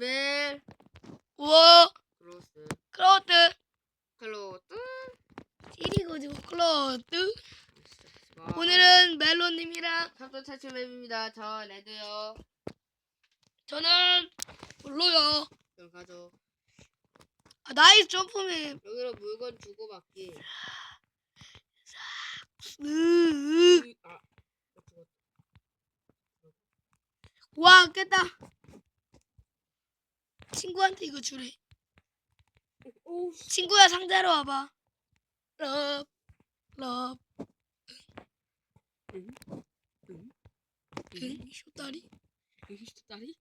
벨 우와 크로스. 클로트 클로트 찌리고지고 클로트 와. 오늘은 멜로님이랑 탑도 탈출 맵입니다. 저 레드요. 저는 블루요. 그럼 가죠. 아, 나이스 점프맨. 여기로 물건 주고 받기. 으, 으. 으, 아. 와 깼다 친구한테 이거 주래 씨. 친구야 상자로 와봐 럽 럽, 응? 응? 응? 쇼다리 응? 다리?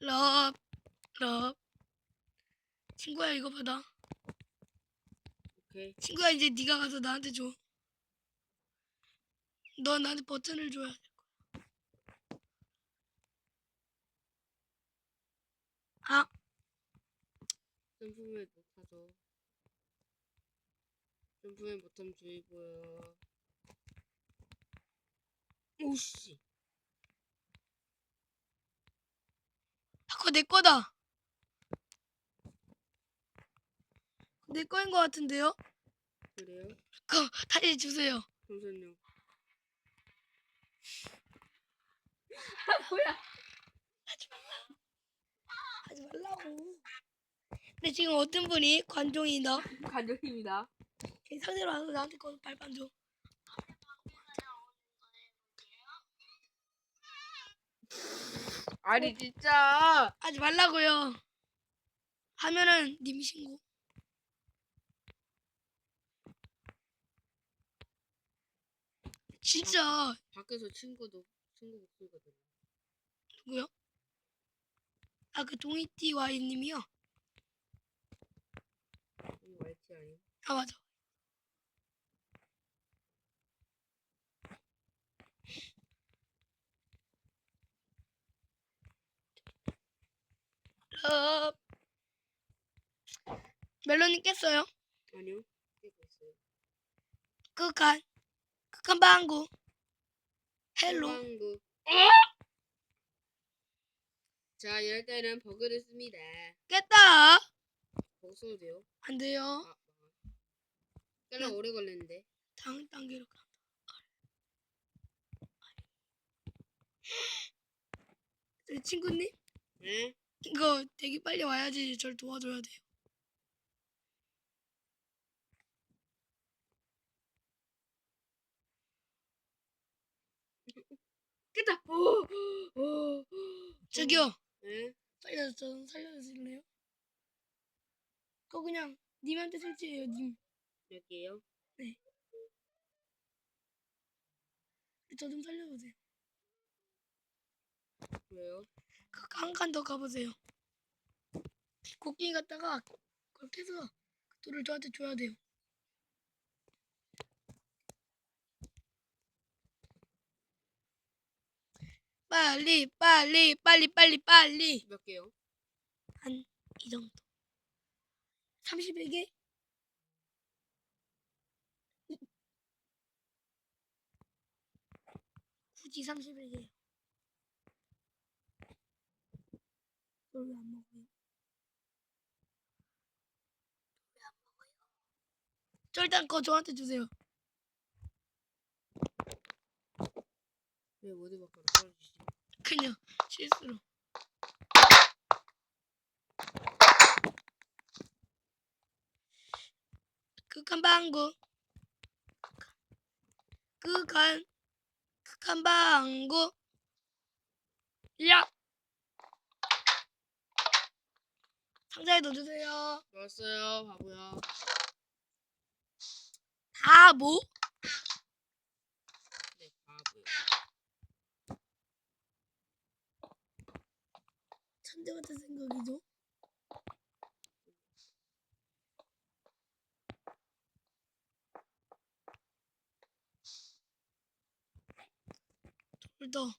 럽, 럽. 친구야 이거 받아. 오케이 친구야 이제 네가 가서 나한테 줘. 너 나한테 버튼을 줘야 돼. 아, 점프맨 못하죠 점프맨 못하면 주의보여 오씨 아, 그거 내 거다. 내 거인 것 같은데요? 그래요? 그거 다시 주세요. 잠시만요 하지 말라고. 근데 지금 어떤 분이 관종이 너 간절입니다 상대로 와서 나한테 거 발판 줘. 아니 진짜 하지 말라고요. 하면은 님 신고. 진짜 밖에서 친구도 친구 목소리가 들려 누구요? 아 그 동이띠 와이님이요. 이 YT 아니 아 맞아. 어... 멜론님 깼어요? 아니요 깨고 있어요 극한 극한 방구 헬로 방구 자 이럴 때는 버그를 씁니다. 깼다. 버그 써도 돼요? 안 돼요. 아 꽤나 오래 걸렸는데. 다음 단계로 가. 저희 친구님? 네? 이거 되게 빨리 와야지 절 도와줘야 돼요. 깼다. 오! 오! 저기요 네? 살려줘 저 살려주실래요? 그거 그냥 님한테 설치해요 님 여기에요 저좀 살려주세요 왜요? 한 칸 더 가보세요 곡괭이 갔다가 그걸 캐서 그 돌을 저한테 줘야 돼요 빨리 빨리 빨리 빨리 빨리 몇 개요? 한 이 정도 31개? 굳이 31개 그걸 왜안 먹어요? 일단 그거 저한테 주세요 왜 어디 밖으로 떨어지지? 그냥 실수로. 극한 방구. 극한 극한 방구. 야! 상자에 넣어주세요. 좋았어요 바보야. 바보 네 바보야 천재 같은 생각이죠? 돌더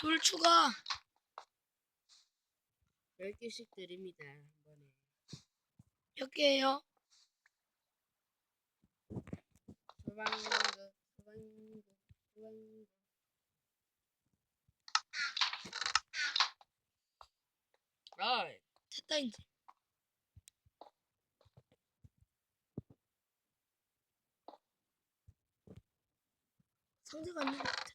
돌 추가. 10개씩 드립니다 한 번에. 몇 개예요? 소방구 소방구 소방구 상자인지. 상자가 있는 것 같아.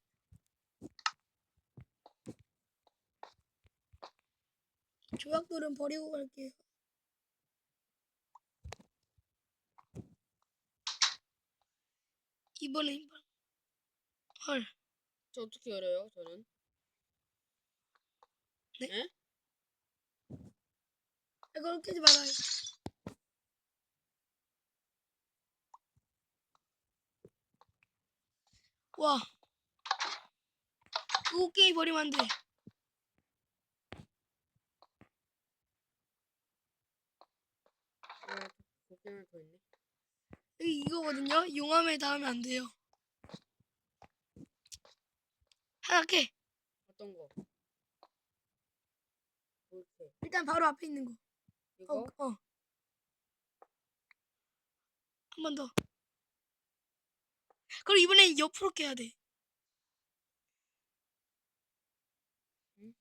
조약돌은 버리고 갈게요. 이번에 이번 헐 저 어떻게 열어요? 저는 네? 네? 이걸 깨지 말아요. 와. 그거 게임 버리면 안 돼. 아, 곡괭이 하나 더 있네. 여기 이거거든요. 용암에 닿으면 안 돼요. 하나 깨. 어떤 거? 이렇게 일단 바로 앞에 있는 거. 이거 어, 어. 한 번 더. 그럼 이번엔 옆으로 깨야 돼. 응?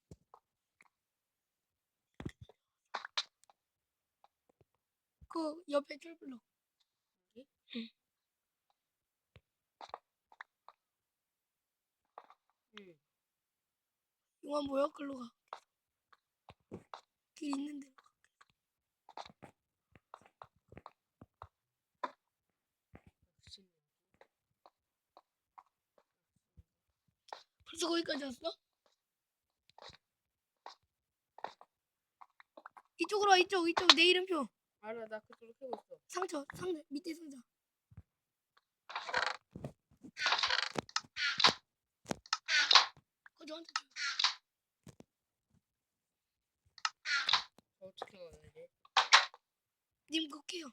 그 옆에 쫄블럭. 여기? 응. 응. 용암 뭐야? 글로 가. 길 있는 데로 가. 역시 벌써 거기까지 왔어? 이쪽으로 와 이쪽 이쪽 내 이름표 알아 나 그쪽으로 캐고 있어. 상처 상자 밑에 상자 그거 저한테 줘 저 어떻게 돼? 님 그거 깨요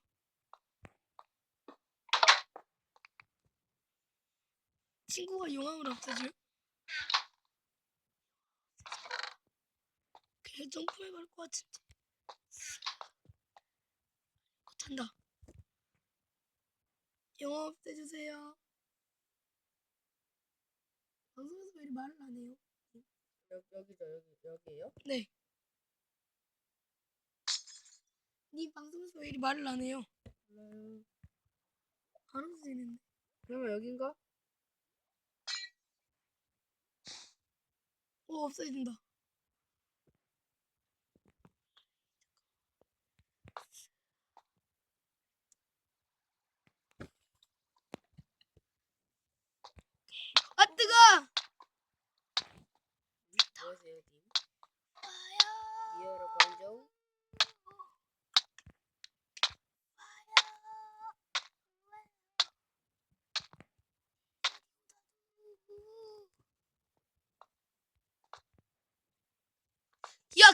친구가 용암을 없애줄 그냥 점프해볼 것 같은데 못한다 용암 없애주세요 방송에서 왜 이리 말을 안 해요? 여기 여기죠 여기 여기에요? 네. 네 방송에서 왜 이리 말을 안 해요? 몰라요. 안 없어지는데. 그러면 여긴가? 오 없어진다. 아 뜨거! 뭐하세요 님? 이어라 관종.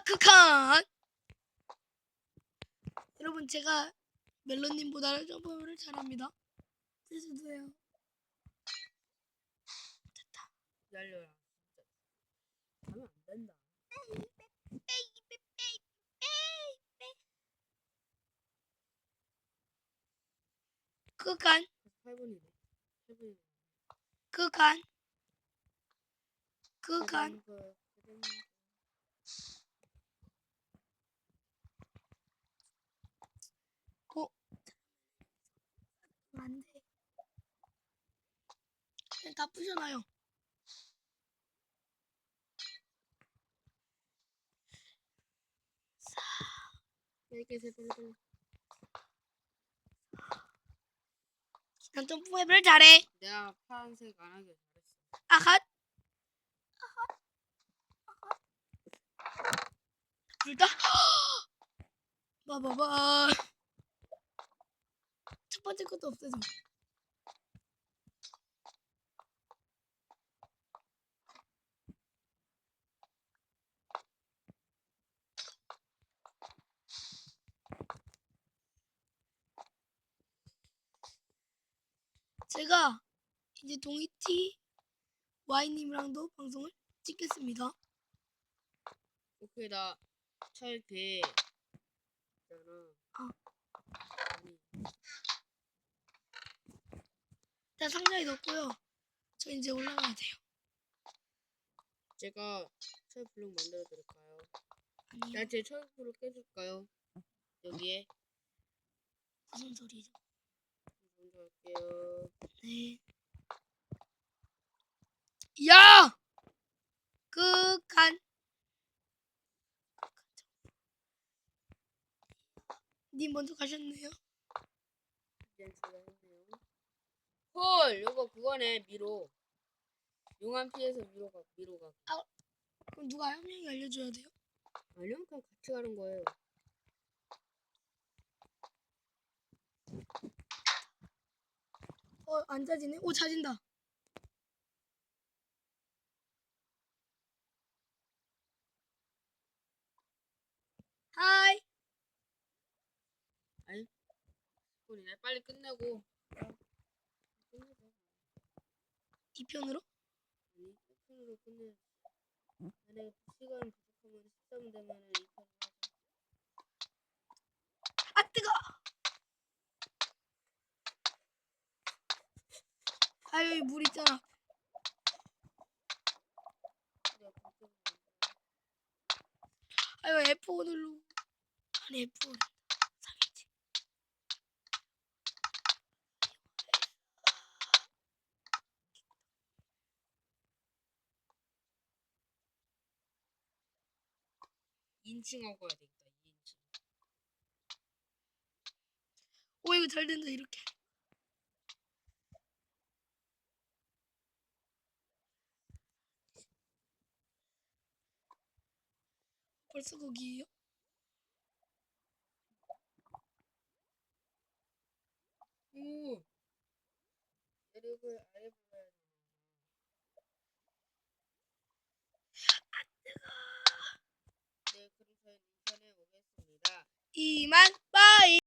야 극한! 여러분 제가 멜론님보다 점프를 잘합니다. 해주세요. 기다려라. 진짜. 하면 안 된다. 극한, 8분이네. 8분이네. 극한, 극한. 어? 안 돼. 그냥 다 부셔놔요. 이렇게 세 빨리 빨리. 난 점프맵을 잘해. 내가 파란색 안 하길 잘했어. 아핫. 둘 다. 봐봐봐. 첫 번째 것도 없어져. 제가 이제 동이티 와이님이랑도 방송을 찍겠습니다. 오케이 나 철개 있잖아. 어. 아니 일단 상자에 넣고요. 저 이제 올라가야 돼요. 제가 철 블록 만들어 드릴까요? 아니요. 나제철 블록 깨줄까요? 여기에 무슨 소리죠? 네. 야! 극한. 님 먼저 가셨네요. 헐, 이거 그거네 미로. 용암 피해서 미로 가 미로 가. 그럼 누가 한 명이 알려줘야 돼요? 아니요, 그냥 같이 가는 거예요. 어, 안 짜지네? 오, 찾진다. 하이. 우리 빨리 끝내고. 끝내자. 2편으로? 아니, 1편으로 끝내. 만약에 시간 부족하면 13분 되면은 2편 하자. 아, 뜨거! 아, 여기 물 있잖아. 아, 이거 F5 눌러. 아니, F5. 상했지. 인칭하고 해야 되겠다. 인칭. 오, 이거 잘 된다, 이렇게. 벌써 거기에요? 오. 내력을 아예 불러야 돼. 네, 그럼 저희 인천에 오겠습니다. 이만 빠이